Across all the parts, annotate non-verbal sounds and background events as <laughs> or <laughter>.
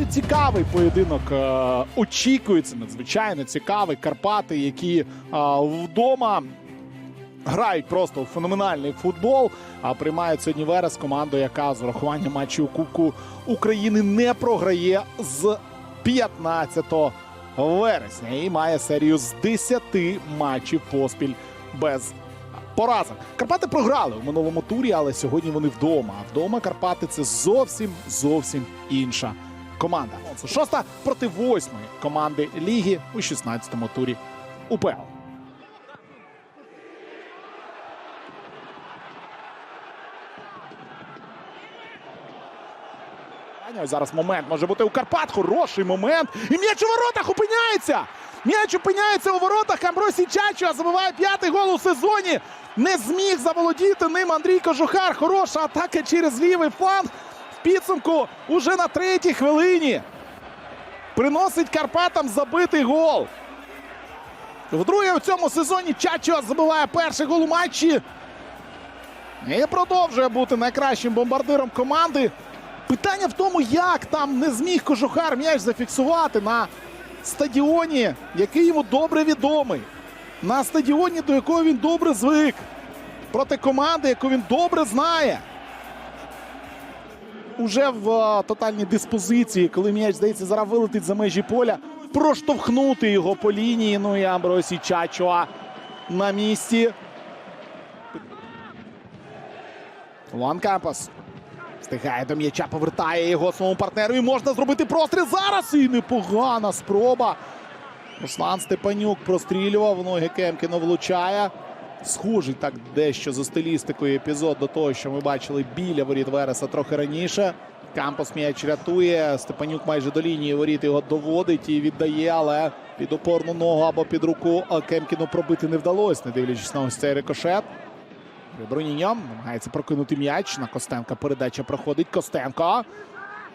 Дуже цікавий поєдинок. е, Очікується надзвичайно цікавий. Карпати, які е, вдома грають просто феноменальний футбол. А приймають сьогодні Верес команду, яка з урахуванням матчів Кубку України не програє з 15 вересня і має серію з 10 матчів поспіль без поразок. Карпати програли в минулому турі, але сьогодні вони вдома. А вдома Карпати це зовсім зовсім інша команда. Це шоста проти восьмої команди ліги у 16-му турі УПЛ. Ось Зараз момент може бути у Карпат. Хороший момент. І м'яч у воротах опиняється. М'яч опиняється у воротах. Амбросій Чачуа забиває п'ятий гол у сезоні. Не зміг заволодіти ним Андрій Кожухар. Хороша атака через лівий фланг. В підсумку уже на третій хвилині. Приносить Карпатам забитий гол. Вдруге у цьому сезоні Чачуа забиває перший гол у матчі. І продовжує бути найкращим бомбардиром команди. Питання в тому, як там не зміг Кожухар м'яч зафіксувати на стадіоні, який йому добре відомий. На стадіоні, до якого він добре звик. Проти команди, яку він добре знає. Уже в е, тотальній диспозиції, коли м'яч, здається, зараз вилетить за межі поля, проштовхнути його по лінії. Ну і Амбросі Чачуа на місці. Луан Кампас. Встигає до м'яча, повертає його своєму партнеру. І можна зробити простріл зараз. І непогана спроба. Руслан Степанюк прострілював. Ноги Кемкіно влучає. Схожий так дещо за стилістикою епізод до того, що ми бачили біля воріт Вереса трохи раніше. Кампос м'яч рятує. Степанюк майже до лінії воріт його доводить і віддає, але під опорну ногу або під руку Кемкіну пробити не вдалося, не дивлячись на ось цей рикошет. Броніньом намагається прокинути м'яч. На Костенка передача проходить. Костенко.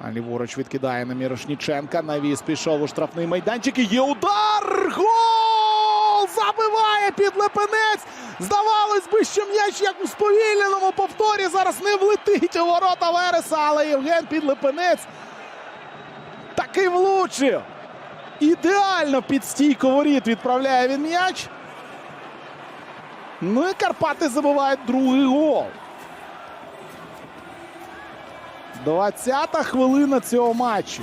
А ліворуч відкидає на Мірошніченка. Навіс пішов у штрафний майданчик. І є удар! Гол! Забиває підлепенець! Здавалось би, що м'яч як у сповільненому повторі зараз не влетить у ворота Вереса, але Євген Підлепенець таки влучив. Ідеально під стійку воріт відправляє він м'яч. Ну і Карпати забивають другий гол. 20-та хвилина цього матчу.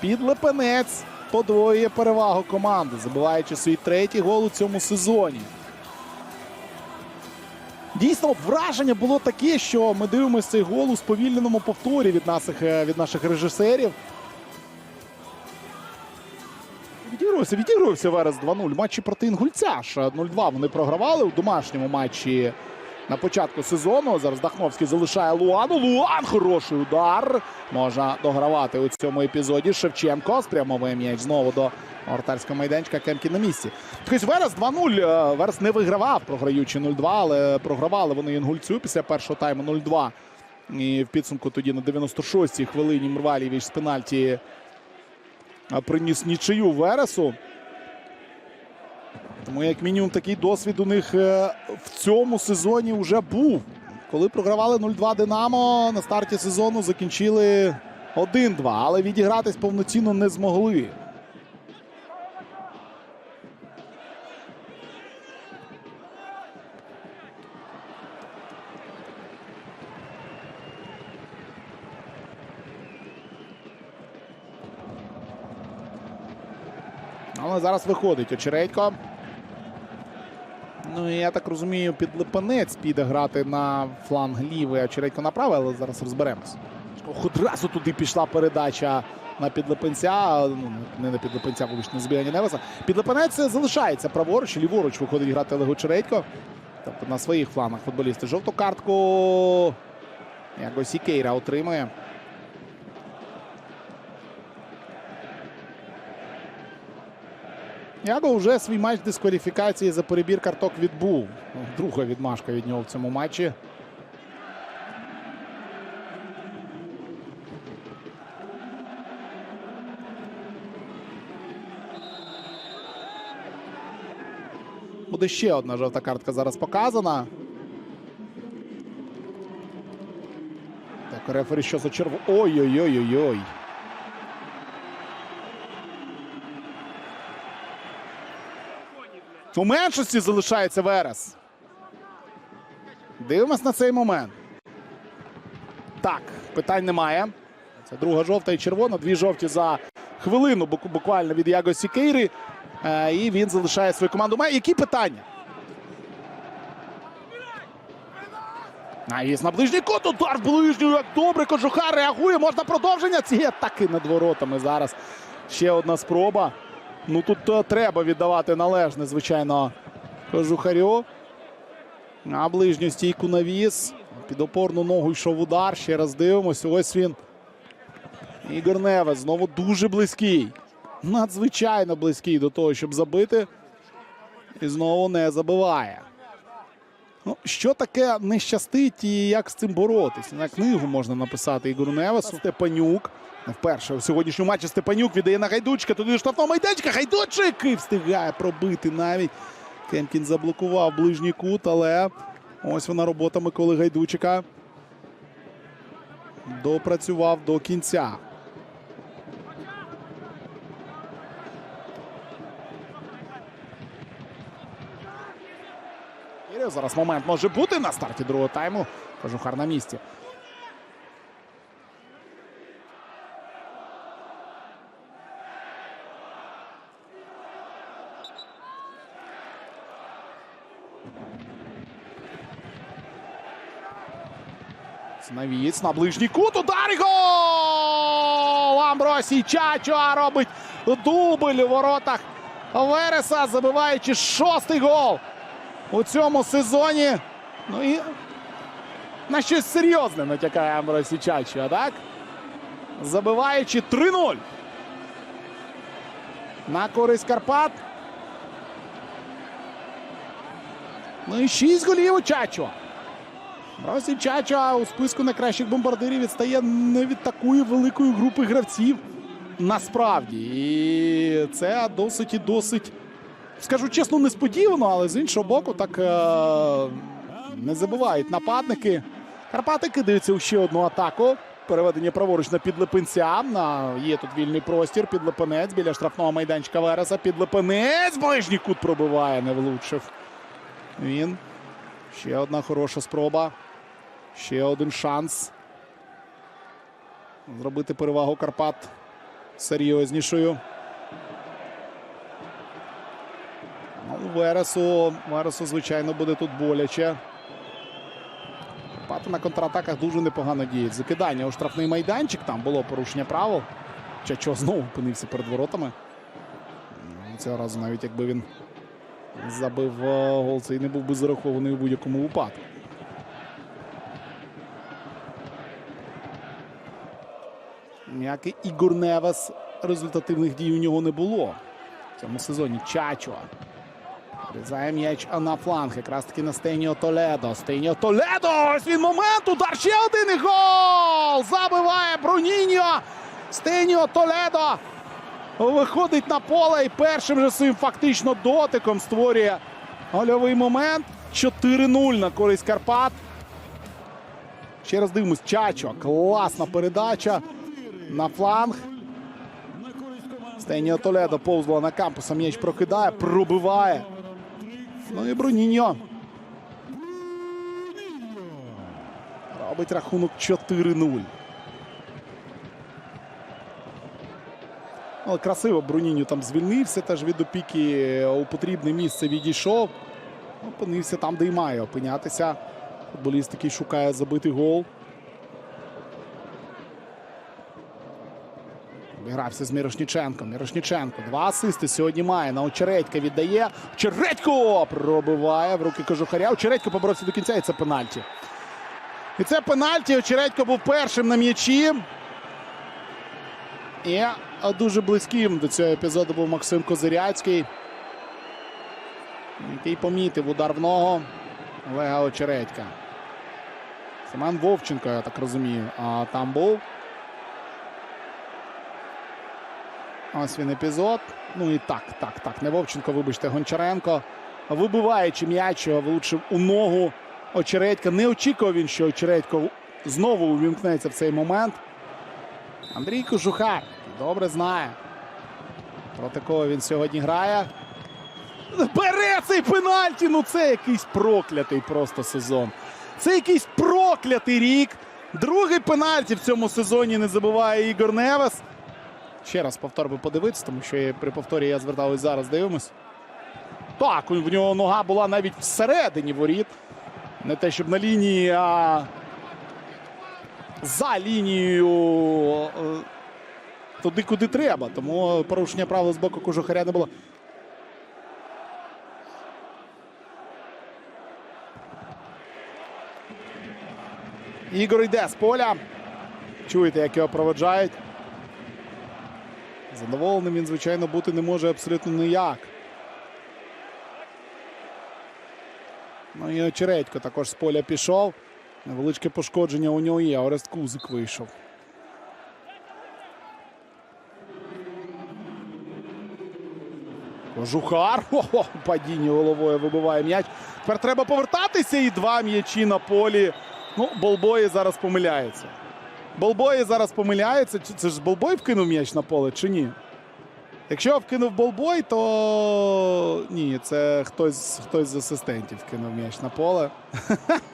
Підлепенець подвоює перевагу команди, забиваючи свій третій гол у цьому сезоні. Дійсно, враження було таке, що ми дивимося цей гол у сповільненому повторі від наших, е, від наших режисерів. Відігрувався, відігрувався Верес 2-0. Матчі проти Інгульця ж 0-2 вони програвали у домашньому матчі на початку сезону. Зараз Дахновський залишає Луану. Луан хороший удар. Можна догравати у цьому епізоді. Шевченко спрямовує м'яч знову до вратарського майданчика. Кемкі на місці. Тобто Верес 2-0. Е, Верес не вигравав, програючи 0-2, але програвали вони Інгульцю після першого тайму 0-2. І в підсумку тоді на 96-й хвилині Мрвалівіч з пенальті приніс нічию Вересу. Тому, як мінімум, такий досвід у них е, в цьому сезоні вже був. Коли програвали 0-2 Динамо, на старті сезону закінчили 1-2, але відігратись повноцінно не змогли. Але зараз виходить Очередько. Ну я так розумію, підлипанець піде грати на фланг лівий, а Очередько направо, але зараз розберемось. Одразу туди пішла передача на підлипенця. Ну, не на підлипенця, вибачте, на збігання Невеса. Підлипанець залишається праворуч, ліворуч виходить грати Олег Очередько. Тобто на своїх флангах футболісти. Жовту картку якось Ікейра отримує. Яго вже свій матч дискваліфікації за перебір карток відбув. Друга відмашка від нього в цьому матчі. Буде ще одна жовта картка зараз показана. Так, рефері що за черву. Ой-ой-ой-ой-ой. У меншості залишається Верес. Дивимось на цей момент. Так, питань немає. Це друга жовта і червона. Дві жовті за хвилину буквально від Яго Сікейри. Е, І він залишає свою команду. Має які питання? Навіс на ближній кут. Удар ближню. Як добре. Кожухар реагує. Можна продовження. Ці атаки над воротами зараз. Ще одна спроба. Ну тут е, треба віддавати належне, звичайно, Кожухарю. На ближню стійку навіс. Під опорну ногу йшов удар. Ще раз дивимося. Ось він. Ігор Невес знову дуже близький. Надзвичайно близький до того, щоб забити. І знову не забиває. Ну, що таке не щастить і як з цим боротися? На книгу можна написати Ігору Невесу. Степанюк. Вперше у сьогоднішньому матчі Степанюк віддає на Гайдучка. Туди штрафного майданчика. Гайдучик і встигає пробити навіть. Кемкін заблокував ближній кут, але ось вона робота Миколи Гайдучика. Допрацював до кінця. Кирил, Зараз момент може бути на старті другого тайму. Кожухар на місці. Навіць на ближній кут. Удар і гол! Амбросій Чачуа робить дубль у воротах Вереса, забиваючи шостий гол у цьому сезоні. Ну і на щось серйозне натякає Амбросій Чачуа, так? Забиваючи 3-0. На користь Карпат. Ну і 6 голів у Чачуа. Росі Чача у списку найкращих бомбардирів відстає не від такої великої групи гравців. Насправді. І це досить і досить, скажу чесно, несподівано, але з іншого боку, так е- не забувають нападники. Карпати кидаються у ще одну атаку. Переведення праворуч на підлипинця. На... Є тут вільний простір. Підлипинець біля штрафного майданчика Вереса. Підлипинець. Ближній кут пробиває, не влучив. Він. Ще одна хороша спроба. Ще один шанс. Зробити перевагу Карпат серйознішою. Вересу, Вересу, звичайно, буде тут боляче. Карпати на контратаках дуже непогано діють. Закидання у штрафний майданчик. Там було порушення правил. Чачо знову опинився перед воротами. Ну, Цього разу навіть якби він забив е, гол, це і не був би зарахований у будь-якому випадку. Як і Ігор Невес, результативних дій у нього не було. В цьому сезоні Чачуа. Різає м'яч на фланг. Якраз таки на Стеніо Толедо. Стеніо Толедо! Ось він момент! Удар ще один і гол! Забиває Бруніньо! Стеніо Толедо! Виходить на поле і першим же своїм фактично дотиком створює гольовий момент. 4-0 на користь Карпат. Ще раз дивимось. Чачо. Класна передача на фланг. Стеніо Толедо повзло на кампуса. М'яч прокидає, пробиває. Ну і Бруніньо. Робить рахунок 4-0. Але красиво Бруніньо там звільнився, теж від опіки у потрібне місце відійшов. Опинився там, де й має опинятися. Футболіст, який шукає забитий гол. Обігрався з Мірошніченком. Мірошніченко. Два асисти сьогодні має. На Очередька віддає. Очередько пробиває в руки Кожухаря. Очередько поборовся до кінця і це пенальті. І це пенальті. Очередько був першим на м'ячі. І дуже близьким до цього епізоду був Максим Козиряцький. Який помітив удар в ногу Олега Очередька. Семен Вовченко, я так розумію, а там був. Ось він епізод. Ну і так, так, так. Не Вовченко, вибачте, Гончаренко. Вибиваючи м'яч, влучив у ногу Очередька. Не очікував він, що Очередько знову увімкнеться в цей момент. Андрій Кожухар добре знає, проти кого він сьогодні грає. бере цей пенальті. Ну це якийсь проклятий просто сезон. Це якийсь проклятий рік. Другий пенальті в цьому сезоні не забуває Ігор Невес. Ще раз повтор би подивитися, тому що при повторі я звертав і зараз дивимось. Так, в нього нога була навіть всередині воріт. Не те, щоб на лінії, а за лінією е, туди, куди треба. Тому порушення правил з боку кожухаря не було. Ігор йде з поля. Чуєте, як його проведжають. Задоволеним він, звичайно, бути не може абсолютно ніяк. Ну і Очередько також з поля пішов. Невеличке пошкодження у нього є. Орест Кузик вийшов. Кожухар. <laughs> Хо-хо, падіння головою вибиває м'яч. Тепер треба повертатися і два м'ячі на полі. Ну, Болбої зараз помиляється. Болбої зараз помиляється. Це ж Болбой вкинув м'яч на поле чи ні? Якщо вкинув Болбой, то ні, це хтось, хтось з асистентів вкинув м'яч на поле.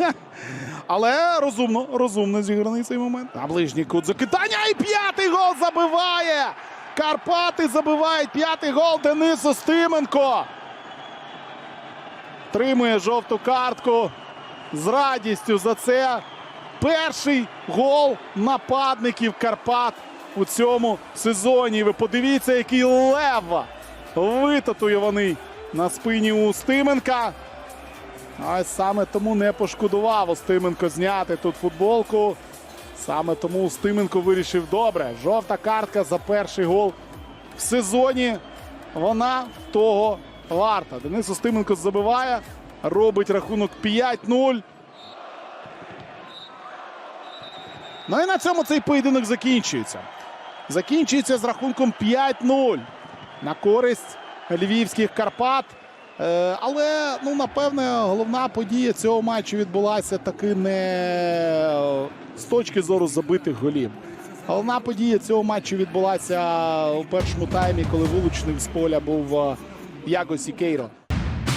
<laughs> Але розумно, розумно зіграний цей момент. На ближній кут закидання і п'ятий гол забиває. Карпати забивають п'ятий гол Денис Остименко. Тримує жовту картку. З радістю за це. Перший гол нападників Карпат у цьому сезоні. Ви подивіться, який лев витатуйований на спині у Устименка. А саме тому не пошкодував Устименко зняти тут футболку. Саме тому Устименко вирішив добре. Жовта картка за перший гол в сезоні. Вона того варта. Денис Устименко забиває, робить рахунок 5-0. Ну і на цьому цей поєдинок закінчується. Закінчується з рахунком 5-0 на користь львівських Карпат. Е, але, ну, напевне, головна подія цього матчу відбулася таки не з точки зору забитих голів. Головна подія цього матчу відбулася у першому таймі, коли вилучений з поля був е, Яго Сікейро.